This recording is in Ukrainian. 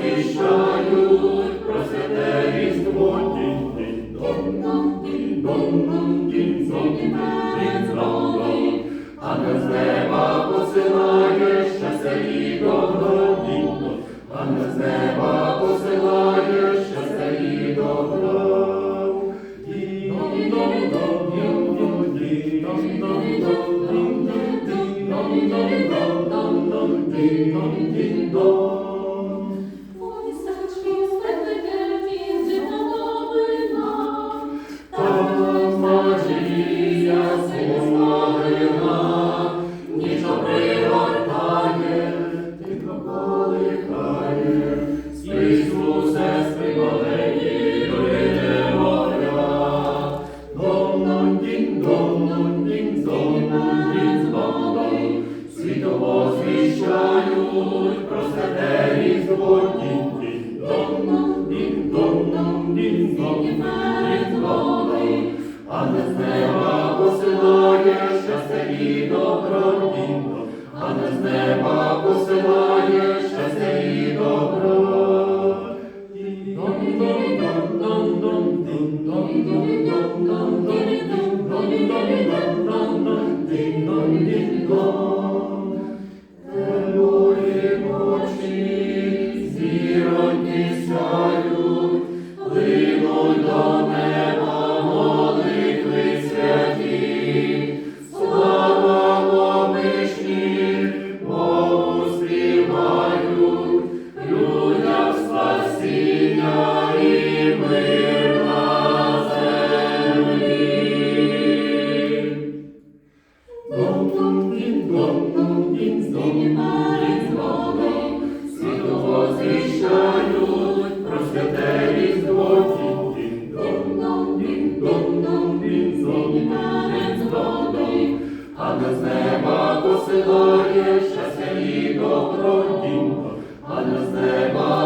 освіщають про святе різдво. Дін-дон, дін-дон, а не з посилає щастя і добро, а не з посилає щастя і добро. Дін-дон, дін-дон, світу звіщають про святе різдво дін дін, дон дін, дон дін, дон дін, дон дон, а не з неба посилає щастя добро дін дон, а не з неба посилає щастя і добро. Посилає щастя і добро а не з неба